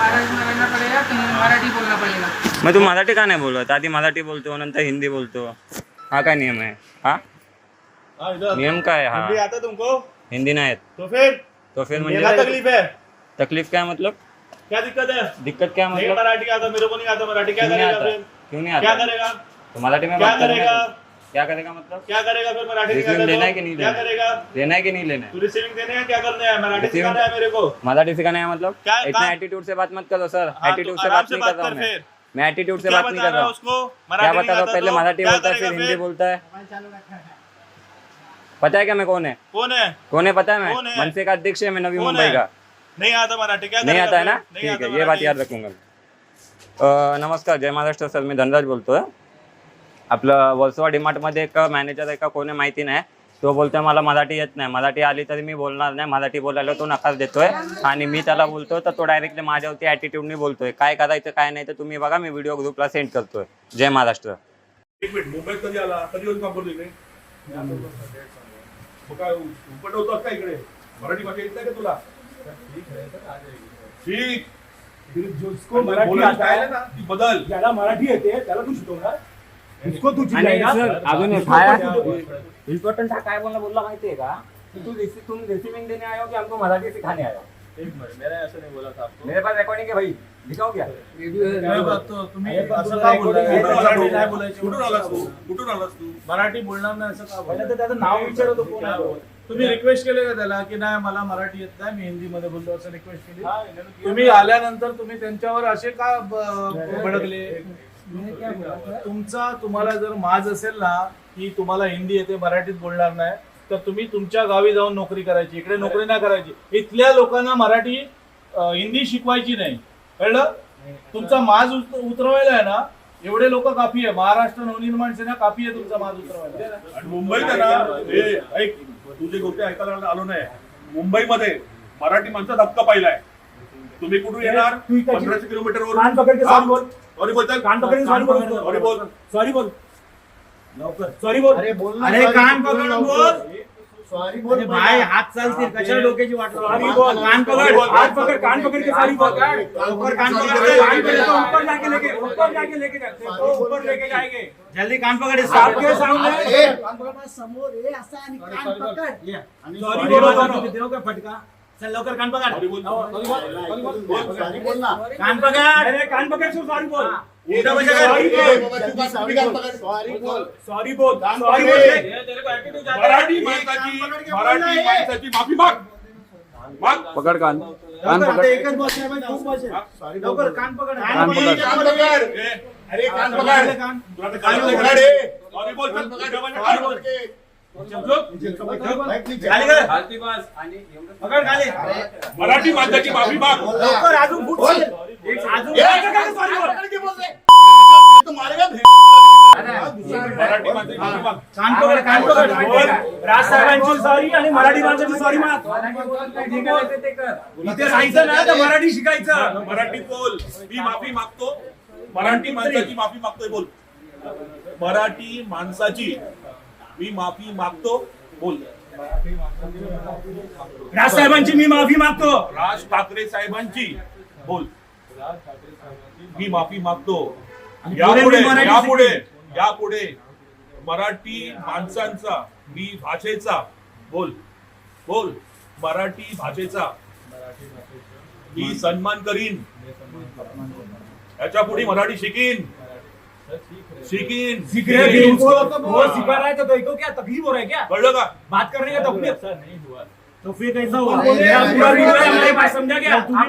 महाराज पड़ेगा मराठी पड़ेगा मग तू मराठी का नाही बोलत? आधी मराठी बोलतो नंतर हिंदी बोलतो. हा काय नियम आहे? हा? हाँ, इधर। नियम काय हिंदी हा. आता तुमको? हिंदी नाही येत. तो फिर तो फिर ये क्या म्हणजे तकलीफ है तकलीफ क्या मतलब? क्या दिक्कत है? दिक्कत क्या नहीं मतलब? मराठी आता मेरे को नहीं आता मराठी क्या क्यों नहीं करेगा आता? फिर? क्यों नहीं क्या आता करेगा? तो मराठी में क्या बात करेगा? क्या करेगा मतलब? क्या करेगा फिर मराठी रिसीविंग लेना है कि नहीं क्या लेना? है? करेगा? लेना है कि नहीं लेना है? तू रिसीविंग देने हैं? क्या करने हैं? मराठी सिखाना है मेरे को? मराठी सिखाना है मतलब? क्या- इतना एटीट्यूड से बात मत करो सर हाँ, एटीट्यूड तो से बात नहीं कर रहा हूँ मैं। मैं एटीट्यूड से बात नहीं कर रहा हूँ उसको? क्या मराठी बता रहा हूँ? पहले मराठी बोलता है फिर हिंदी बोलता है। पता है क्या मैं कौन है? कौन है? कौन है पता है मैं? मनसे का अध्यक्ष है मैं नवी मुंबई का। नहीं आता मराठी। क्या नहीं आता है ना? ठीक है ये बात याद रखूँगा नमस्कार जय महाराष्ट्र सर मी धनराज बोलता बोलतोय आपलं वर्सोवा डीमार्टमध्ये एक मॅनेजर आहे का कोणी माहिती नाही. तो बोलतोय मला मराठी येत नाही. मराठी आली तरी मी बोलणार नाही. मराठी बोलायला तो नकार देतोय आणि मी त्याला बोलतोय तर तो डायरेक्टली माझ्यावरती ॲटिट्यूडनी बोलतोय. काय करायचं काय नाही तर तुम्ही बघा मी व्हिडिओ ग्रुपला सेंड करतोय. जय महाराष्ट्र. एक मिनिट मुंबईत कधी आला? कधी येऊन काम करतो इकडे मग काय उपट होतात का इकडे? मराठी भाषा येत नाही का तुला? ठीक. जिसको मराठी आता है ना? ती बदल. ज्याला मराठी येते त्याला तू शिकवणार. इसको तू चिल्लाएगा। अजून काय इम्पॉर्टंट हा बोलला बोलला माहितीये का? कि तू रिसी- तुम रिसीविंग देने आए हो कि हमको मराठी सिखाने आए हो एक मिनिट मैंने ऐसा नहीं बोला था आपको। मेरे पास रिकॉर्डिंग है भाई दिखाओ क्या? काय बात तो तुम्ही असं का बोलताय? कुठून? बोलायची कुठून आलास तू? कुठून आलास तू? मराठी बोलणार नाही असं का तर? त्याचं नाव विचारत आहे तो. तुम्ही रिक्वेस्ट केले का त्याला? की नाही मला मराठी येत नाही मी हिंदी मध्ये बोलतो असं रिक्वेस्ट केली? हा. तुम्ही आल्यानंतर तुम्ही त्यांच्यावर असे का ब- भडकले तुमचा तुम्हाला जर माज असेल ना की तुम्हाला हिंदी येते मराठीत बोलणार नाही तर तुम्ही तुमच्या गावी जाऊन नोकरी करायची इकडे नोकरी नाही करायची. इथल्या लोकांना मराठी हिंदी शिकवायची नाही. कळलं? तुमचा माज उत- उतरवायला आहे ना एवढे लोक काफी आहे. महाराष्ट्र नवनिर्माण सेना काफी आहे तुमचा माज उतरवायला. आणि मुंबईत ना हे ऐक तू जे गोष्टी ऐकायला आलो नाही मुंबईमध्ये मराठी माणसं धक्का पाहिलाय. तुम्ही कुठून येणार? पंधराशे किलोमीटर कान पकड के सॉरी बोल सॉरी कान पकड सॉरी बोल सॉरी बोल। सॉरी बोल। सॉरी बोल। अरे बोल अरे कान पकड बोल। सॉरी बोल भाई हात चालतील कशाला डोक्याची वाट Sorry सॉरी बोल. बोल कान पकड बोल. हात पकड कान पकड के सॉरी बोल ऊपर कान पकड़ कान पकड़ तो ऊपर जाके लेके ऊपर जाके लेके जाते तो ऊपर लेके जाएँगे। जल्दी कान पकड़ आपके सामने। ए, कान पकड समोर ए असा आणि कान पकड। सॉरी बोल. देव का फटका। चल लवकर कान पकड़ Sorry बोल. Sorry बोल. Sorry बोल ना. कान पकड़ अरे कान पकड़ सो सॉरी बोल उठा बसा Sorry कर बोल. बाबा, तू कान- तुम्ही कान पकड. Sorry बोल. सॉरी बोल कान सॉरी पकड़. बोल मराठी माणसाची मराठी माणसाची माफी माग माग पकड कान लवकर आता एकच बॉस आहे भाई खूप बॉस आहे Sorry बोल. लवकर कान पकड कान पकड. कान पकड. ए, अरे कान कान पकड कान तुला तर कान कान पकड ए. सॉरी बोल कान पकड. मराठी माणसाची माफी माग. लवकर अजून फुट ए, सॉरी मराठी आणि मराठी माणसाची सॉरी माग. इथे राहायचं ना तर मराठी शिकायचं. मराठीत बोल. मी माफी मागतो. मराठी माणसाची माफी मागतोय बोल. मराठी माणसाची मी माफी मागतो. बोल. राज साहेबांची मी माफी मागतो. राज ठाकरे साहेबांची. बोल. मी माफी मागतो. यापुढे यापुढे मराठी माणसांचा मी भाषेचा. बोल. बोल. मराठी भाषेचा. मी सन्मान करीन. याच्यापुढे मराठी शिकीन. सीख रहे हैं कि उसको वो सिखा रहा है तो इनको क्या तकलीफ़ हो रहा है क्या बात करने का तकलीफ़ तो फिर कैसा हुआ? मेरा पूरा वीडियो है हमारे पास समझा क्या? तू भी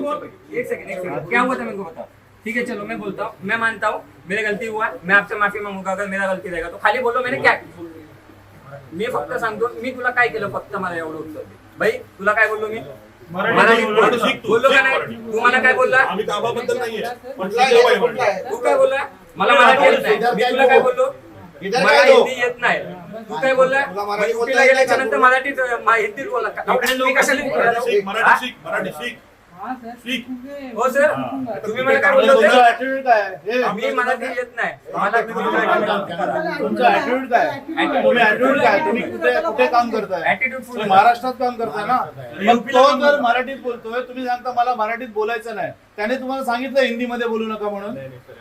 बोल। एक सेकंड एक सेकंड क्या हुआ था मेरे को बता ठीक है चलो मैं बोलता हूँ मैं मानता हूँ मेरी गलती हुआ है, मैं आपसे माफ़ी मांगूँगा अगर मेरा गलती रहेगा तो। खाली बोलो मैंने क्या? मी फक्त सांगतो मी तुला काय केलं? फक्त मला एवढं उत्तर दे। भाई तुला काय बोललो मी? मराठी मराठी शिक तू, बोललो का नाही? मराठी. तू मला काय बोलला? आम्ही कामाबद्दल नाहीये. पण शिकलं आहे, पाहिजे आहे? तू काय बोलला? मला मराठी येत नाही. मी तुला काय बोललो? इधर मला? हिंदी येत नाही. तू काय बोलला? तुला मराठी युपीला बोलता येत गेल्याच्यानंतर का? मराठीत मा- हिंदीत बोलला का- मी कशाला मराठी मराठी? शिक मराठी शिक. हाँ सर. हो. तुम्ही मला काय? हे मी येत नाही. मला तुमचा ऍटिट्यूड काय? आहे? तुम्ही ऍटिट्यूड काय? तुम्ही कुठे कुठे काम करताय? ऍटिट्यूड तुम्ही महाराष्ट्रात काम करताय ना? मग तो जर मराठीत बोलतोय तुम्ही सांगता मला मराठीत बोलायचं नाही. त्याने तुम्हाला सांगितलं हिंदीमध्ये बोलू नका म्हणून.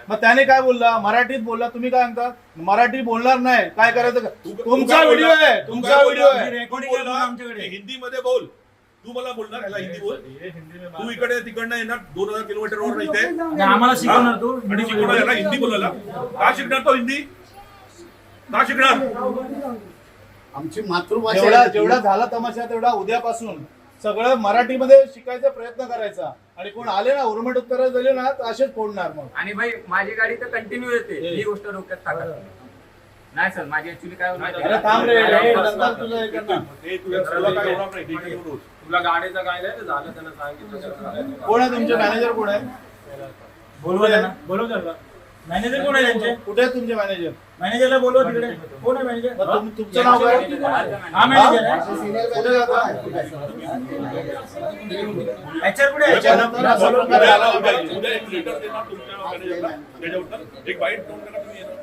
मग त्याने काय बोलला? मराठीत बोलला तुम्ही काय सांगता मराठी बोलणार नाही. काय करायचं? का? तू- तू तुमचा व्हिडिओ? आहे तू तुमचा व्हिडिओ? आहे. रेकॉर्डिंग तू बोलला, आमच्याकडे. हिंदी मध्ये बोल. तू मला बोलणार ह्याला हिंदी बोल तू इकडे तिकडनं येणार दोन हजार किलोमीटर वर इथे. आम्हाला शिकवणार तू. आणि शिकवणार याला हिंदी बोलायला. का शिकणार तो हिंदी? का शिकणार? आमची मातृभाषा जेवढा झाला तमाशा तेवढा उद्यापासून सगळं मराठीमध्ये शिकायचा प्रयत्न करायचा. आणि कोण आले ना उर्मट उत्तर दिले ना तर असेच फोडणार मग. आणि भाई माझी गाडी तर कंटिन्यू येते. ही. गोष्ट डोक्यात टाका. नाही सर माझी ऍक्च्युली काय होणार अरे थांब रे. नंतर तुझं हे करणार. तुला काय होणार नाही. तुला गाडीचं काय नाही ते झालं त्यांना सांगितलं कोण आहे तुमचे मॅनेजर कोण आहे? बोलवा त्यांना बोलव त्यांना मॅनेजर कोण आहे त्यांचे? कुठे आहे तुमचे मॅनेजर मॅनेजरला बोलवा तिकडे. कोण आहे मॅनेजर तुमचं नाव काय? हा मॅनेजर आहे. कुठे जाता HR कुठे आहे? पाहिजे. उद्या एक लेटर देणार तुमच्या मॅनेजरला त्याच्यावर एक बाईट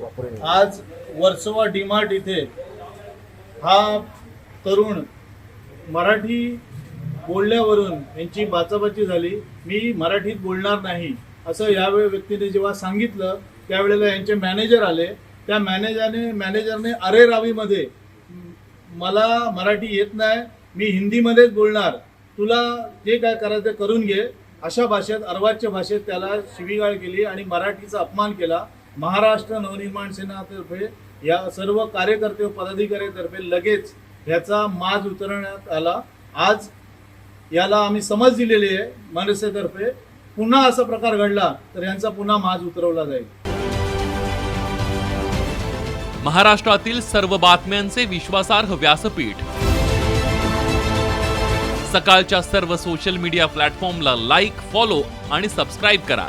आज वर्सोवा डीमार्ट इथे हा तरुण मराठी बोलण्यावरून यांची बाचाबाची झाली. मी मराठीत बोलणार नाही असं यावेळी व्यक्तीने जेव्हा सांगितलं त्यावेळेला यांचे मॅनेजर आले. त्या मॅनेजरने मॅनेजरने अरे रावीमध्ये मला मराठी येत नाही मी हिंदीमध्येच बोलणार. तुला जे काय करायचं करून घे. अशा भाषेत अर्वाच्य भाषेत त्याला शिवीगाळ केली आणि मराठीचा अपमान केला. महाराष्ट्र नवनिर्माण सेनातर्फे या सर्व कार्यकर्ते व लगेच ह्याचा माज उतरवण्यात आला. आज याला आम्ही समज दिलेली आहे मनसेतर्फे. पुन्हा असा प्रकार घडला तर यांचा पुन्हा माज उतरवला जाईल. महाराष्ट्रातील सर्व बातम्यांचे विश्वासार्ह व्यासपीठ. सकाळच्या सर्व सोशल मीडिया प्लॅटफॉर्मला लाईक फॉलो आणि सबस्क्राईब करा.